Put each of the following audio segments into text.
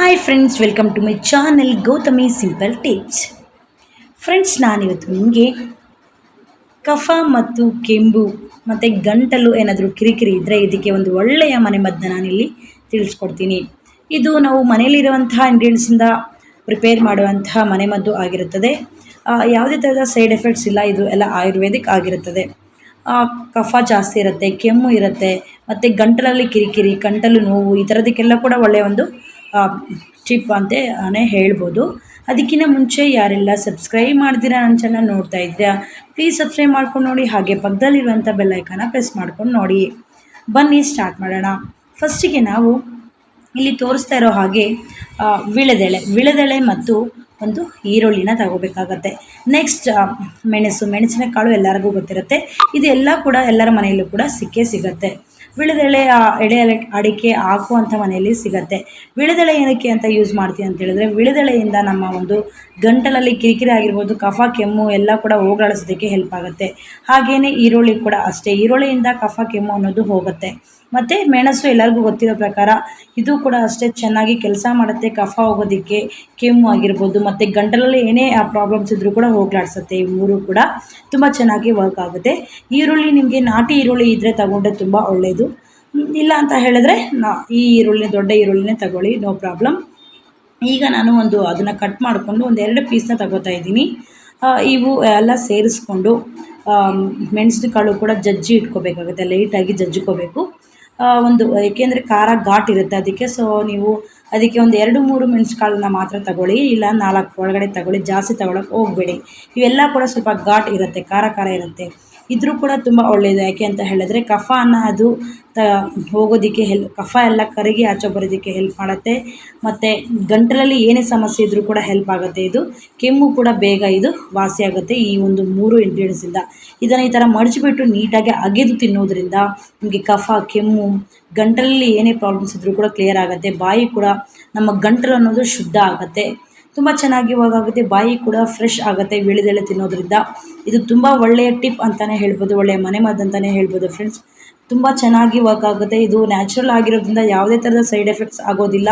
Hi friends welcome to my channel Gautami simple tips friends ನಾನಿವತ್ತು ನಿಮಗೆ ಕಫ ಮತ್ತು ಕೆಂಬು ಮತ್ತು ಗಂಟಲು ಏನಾದರೂ ಕಿರಿಕಿರಿ ಇದ್ದರೆ ಇದಕ್ಕೆ ಒಂದು ಒಳ್ಳೆಯ ಮನೆಮದ್ದನ್ನ ನಾನಿಲ್ಲಿ ತಿಳಿಸ್ಕೊಡ್ತೀನಿ. ಇದು ನಾವು ಮನೆಯಲ್ಲಿರುವಂತಹ ಇಂಗ್ರೀಡಿಯೆಂಟ್ಸಿಂದ ಪ್ರಿಪೇರ್ ಮಾಡುವಂತಹ ಮನೆಮದ್ದು ಆಗಿರುತ್ತದೆ. ಯಾವುದೇ ಥರದ ಸೈಡ್ ಎಫೆಕ್ಟ್ಸ್ ಇಲ್ಲ, ಇದು ಎಲ್ಲ ಆಯುರ್ವೇದಿಕ್ ಆಗಿರುತ್ತದೆ. ಕಫ ಜಾಸ್ತಿ ಇರುತ್ತೆ, ಕೆಮ್ಮು ಇರುತ್ತೆ, ಮತ್ತು ಗಂಟಲಲ್ಲಿ ಕಿರಿಕಿರಿ, ಗಂಟಲು ನೋವು ಈ ಥರದಕ್ಕೆಲ್ಲ ಕೂಡ ಒಳ್ಳೆಯ ಒಂದು ಟಿಪ್ ಅಂತಾನೆ ಹೇಳ್ಬೋದು. ಅದಕ್ಕಿಂತ ಮುಂಚೆ ಯಾರೆಲ್ಲ ಸಬ್ಸ್ಕ್ರೈಬ್ ಮಾಡ್ದಿರಾ ನನ್ನ ಚಾನಲ್ ನೋಡ್ತಾ ಇದ್ದೀರಾ ಪ್ಲೀಸ್ ಸಬ್ಸ್ಕ್ರೈಬ್ ಮಾಡ್ಕೊಂಡು ನೋಡಿ, ಹಾಗೆ ಪಕ್ಕದಲ್ಲಿರುವಂಥ ಬೆಲ್ಲೈಕನ್ನ ಪ್ರೆಸ್ ಮಾಡ್ಕೊಂಡು ನೋಡಿ. ಬನ್ನಿ ಸ್ಟಾರ್ಟ್ ಮಾಡೋಣ. ಫಸ್ಟಿಗೆ ನಾವು ಇಲ್ಲಿ ತೋರಿಸ್ತಾ ಇರೋ ಹಾಗೆ ವಿಳೆದೆಳೆ ವಿಳೆದೆಳೆ ಮತ್ತು ಒಂದು ಈರುಳ್ಳಿನ ತಗೋಬೇಕಾಗತ್ತೆ. ನೆಕ್ಸ್ಟ್ ಮೆಣಸು, ಮೆಣಸಿನಕಾಳು ಎಲ್ಲರಿಗೂ ಗೊತ್ತಿರುತ್ತೆ. ಇದೆಲ್ಲ ಕೂಡ ಎಲ್ಲರ ಮನೆಯಲ್ಲೂ ಕೂಡ ಸಿಕ್ಕೇ ಸಿಗತ್ತೆ. ವಿಳೆದೆಳೆ ಎಳೆ ಅಡಿಕೆ ಹಾಕುವಂಥ ಮನೆಯಲ್ಲಿ ಸಿಗತ್ತೆ. ವಿಳೆದೆಳೆ ಏನಕ್ಕೆ ಅಂತ ಯೂಸ್ ಮಾಡ್ತೀವಿ ಅಂತ ಹೇಳಿದ್ರೆ ವಿಳೆದೆಳೆಯಿಂದ ನಮ್ಮ ಒಂದು ಗಂಟಲಲ್ಲಿ ಕಿರಿಕಿರಿ ಆಗಿರ್ಬೋದು, ಕಫ, ಕೆಮ್ಮು ಎಲ್ಲ ಕೂಡ ಹೋಗಲಾಡಿಸೋದಕ್ಕೆ ಹೆಲ್ಪ್ ಆಗುತ್ತೆ. ಹಾಗೆಯೇ ಈರುಳ್ಳಿ ಕೂಡ ಅಷ್ಟೇ. ಈರುಳ್ಳಿಯಿಂದ ಕಫ, ಕೆಮ್ಮು ಅನ್ನೋದು ಹೋಗುತ್ತೆ. ಮತ್ತು ಮೆಣಸು ಎಲ್ಲರಿಗೂ ಗೊತ್ತಿರೋ ಪ್ರಕಾರ ಇದು ಕೂಡ ಅಷ್ಟೇ ಚೆನ್ನಾಗಿ ಕೆಲಸ ಮಾಡುತ್ತೆ. ಕಫ ಹೋಗೋದಕ್ಕೆ ಕೆಮ್ಮು ಆಗಿರ್ಬೋದು, ಮತ್ತು ಗಂಟಲಲ್ಲಿ ಏನೇ ಆ ಪ್ರಾಬ್ಲಮ್ಸ್ ಇದ್ದರೂ ಕೂಡ ಹೋಗ್ಲಾಡ್ಸುತ್ತೆ. ಈ ಮೂರು ಕೂಡ ತುಂಬ ಚೆನ್ನಾಗಿ ವರ್ಕ್ ಆಗುತ್ತೆ. ಈರುಳ್ಳಿ ನಿಮಗೆ ನಾಟಿ ಈರುಳ್ಳಿ ಇದ್ದರೆ ತಗೊಂಡ್ರೆ ತುಂಬ ಒಳ್ಳೆಯದು ಇಲ್ಲ ಅಂತ ಹೇಳಿದ್ರೆ, ನಾ, ಈ ಈರುಳ್ಳಿ, ದೊಡ್ಡ ಈರುಳ್ಳಿನೇ ತಗೊಳ್ಳಿ ನೋ ಪ್ರಾಬ್ಲಮ್ ಈಗ ನಾನು ಒಂದು ಅದನ್ನು ಕಟ್ ಮಾಡಿಕೊಂಡು ಒಂದು ಎರಡು ಪೀಸ್ನ ತಗೋತಾ ಇದ್ದೀನಿ. ಇವು ಎಲ್ಲ ಸೇರಿಸ್ಕೊಂಡು ಮೆಣಸಿನಕಾಳು ಕೂಡ ಜಜ್ಜಿ ಇಟ್ಕೋಬೇಕಾಗುತ್ತೆ ಲೈಟಾಗಿ ಜಜ್ಜಿಕೋಬೇಕು. ಒಂದು, ಏಕೆಂದರೆ ಖಾರ ಘಾಟ್ ಇರುತ್ತೆ ಅದಕ್ಕೆ ಸೊ ನೀವು ಅದಕ್ಕೆ ಒಂದು ಎರಡು, ಮೂರು ಮೆಣಸುಕಾಳನ್ನ ಮಾತ್ರ ತಗೊಳ್ಳಿ, ಇಲ್ಲ ನಾಲ್ಕು ಒಳಗಡೆ ತಗೊಳ್ಳಿ, ಜಾಸ್ತಿ ತಗೊಳಕ್ಕೆ ಹೋಗಬೇಡಿ. ಇವೆಲ್ಲ ಕೂಡ ಸ್ವಲ್ಪ ಘಾಟ್ ಇರುತ್ತೆ, ಖಾರ ಖಾರ ಇರುತ್ತೆ. ಇದ್ರೂ ಕೂಡ ತುಂಬ ಒಳ್ಳೆಯದು ಯಾಕೆ ಅಂತ ಹೇಳಿದ್ರೆ ಕಫ ಅದು ತ, ಹೋಗೋದಕ್ಕೆ ಹೆಲ್ ಕಫ ಎಲ್ಲ ಕರಗಿ ಆಚೆ ಬರೋದಕ್ಕೆ ಹೆಲ್ಪ್ ಮಾಡುತ್ತೆ. ಮತ್ತು ಗಂಟಲಲ್ಲಿ ಏನೇ ಸಮಸ್ಯೆ ಇದ್ದರೂ ಕೂಡ ಹೆಲ್ಪ್ ಆಗುತ್ತೆ. ಇದು ಕೆಮ್ಮು ಕೂಡ ಬೇಗ ಇದು ವಾಸಿ ಆಗುತ್ತೆ ಈ ಒಂದು ಮೂರು ಇಂಗ್ರೀಡಿಯೆಂಟ್ಸಿಂದ ಇದನ್ನು ಈ ಥರ ಮಡಚಿಬಿಟ್ಟು ನೀಟಾಗಿ ಅಗೆದು ತಿನ್ನೋದ್ರಿಂದ ನಿಮಗೆ ಕಫ, ಕೆಮ್ಮು, ಗಂಟಲಲ್ಲಿ ಏನೇ ಪ್ರಾಬ್ಲಮ್ಸ್ ಇದ್ದರೂ ಕೂಡ ಕ್ಲಿಯರ್ ಆಗುತ್ತೆ. ಬಾಯಿ ಕೂಡ ನಮ್ಮ ಗಂಟಲು ಅನ್ನೋದು ಶುದ್ಧ ಆಗುತ್ತೆ. ತುಂಬ ಚೆನ್ನಾಗಿ ವರ್ಕ್ ಆಗುತ್ತೆ ಬಾಯಿ ಕೂಡ ಫ್ರೆಶ್ ಆಗುತ್ತೆ ವೀಳ್ಯದೆಲೆ ತಿನ್ನೋದ್ರಿಂದ. ಇದು ತುಂಬ ಒಳ್ಳೆಯ ಟಿಪ್ ಅಂತಲೇ ಹೇಳ್ಬೋದು, ಒಳ್ಳೆಯ ಮನೆಮದ್ದು ಅಂತಲೇ ಹೇಳ್ಬೋದು ಫ್ರೆಂಡ್ಸ್ ತುಂಬ ಚೆನ್ನಾಗಿ ವರ್ಕ್ ಆಗುತ್ತೆ ಇದು ನ್ಯಾಚುರಲ್ ಆಗಿರೋದ್ರಿಂದ ಯಾವುದೇ ಥರದ ಸೈಡ್ ಎಫೆಕ್ಟ್ಸ್ ಆಗೋದಿಲ್ಲ.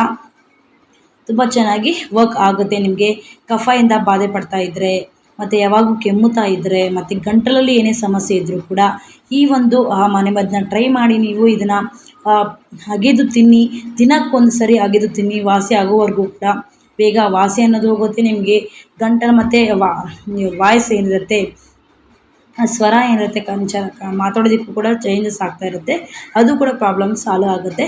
ತುಂಬ ಚೆನ್ನಾಗಿ ವರ್ಕ್ ಆಗುತ್ತೆ ನಿಮಗೆ. ಕಫದಿಂದ ಬಾಧೆ ಪಡ್ತಾ ಇದ್ದರೆ ಮತ್ತು ಯಾವಾಗೂ ಕೆಮ್ಮುತ್ತಾ ಇದ್ದರೆ ಮತ್ತು ಗಂಟಲಲ್ಲಿ ಏನೇ ಸಮಸ್ಯೆ ಇದ್ದರೂ ಕೂಡ ಈ ಒಂದು, ಆ ಮನೆಮದ್ದನ್ನ ಟ್ರೈ ಮಾಡಿ ನೀವು ಇದನ್ನು ಅಗೆದು ತಿನ್ನಿ. ದಿನಕ್ಕೊಂದು ಸರಿ ಅಗೆದು ತಿನ್ನಿ. ವಾಸಿ ಆಗೋವರೆಗೂ ಕೂಡ ಬೇಗ ವಾಸಿ ಅನ್ನೋದು ಹೋಗುತ್ತೆ. ನಿಮಗೆ ಗಂಟಲು ಮತ್ತು ವಾಯ್ಸ್ ಏನಿರುತ್ತೆ, ಸ್ವರ ಏನಿರುತ್ತೆ, ಕಂಚ ಮಾತಾಡೋದಕ್ಕೂ ಕೂಡ ಚೇಂಜಸ್ ಆಗ್ತಾ ಇರುತ್ತೆ. ಅದು ಕೂಡ ಪ್ರಾಬ್ಲಮ್ ಸಾಲ್ವ್ ಆಗುತ್ತೆ.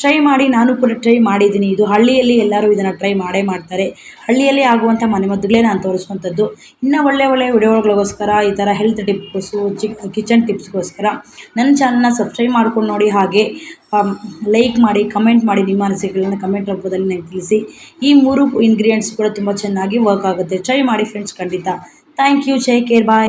ಟ್ರೈ ಮಾಡಿ, ನಾನು ಕೂಡ ಟ್ರೈ ಮಾಡಿದ್ದೀನಿ. ಇದು ಹಳ್ಳಿಯಲ್ಲಿ ಎಲ್ಲರೂ ಇದನ್ನು ಟ್ರೈ ಮಾಡೇ ಮಾಡ್ತಾರೆ. ಹಳ್ಳಿಯಲ್ಲಿ ಆಗುವಂಥ ಮನೆಮದ್ದುಗಳೇ ನಾನು ತೋರಿಸುವಂಥದ್ದು. ಇನ್ನೂ ಒಳ್ಳೆ ಒಳ್ಳೆ ವಿಡಿಯೋಗಳಿಗೋಸ್ಕರ, ಈ ಥರ ಹೆಲ್ತ್ ಟಿಪ್ಸು ಚಿಕ್ ಕಿಚನ್ ಟಿಪ್ಸ್ಗೋಸ್ಕರ ನನ್ನ ಚಾನಲ್ನ ಸಬ್ಸ್ಕ್ರೈಬ್ ಮಾಡ್ಕೊಂಡು ನೋಡಿ ಹಾಗೆ ಲೈಕ್ ಮಾಡಿ ಕಮೆಂಟ್ ಮಾಡಿ, ನಿಮ್ಮ ಅನಿಸಿಕೆಗಳನ್ನ ಕಮೆಂಟ್ ರೂಪದಲ್ಲಿ ನನಗೆ ತಿಳಿಸಿ. ಈ ಮೂರು ಇಂಗ್ರೀಡಿಯೆಂಟ್ಸ್ ಕೂಡ ತುಂಬ ಚೆನ್ನಾಗಿ ವರ್ಕ್ ಆಗುತ್ತೆ. ಟ್ರೈ ಮಾಡಿ ಫ್ರೆಂಡ್ಸ್ ಖಂಡಿತ. ಥ್ಯಾಂಕ್ ಯು ಜೈ ಕೇರ್ ಬಾಯ್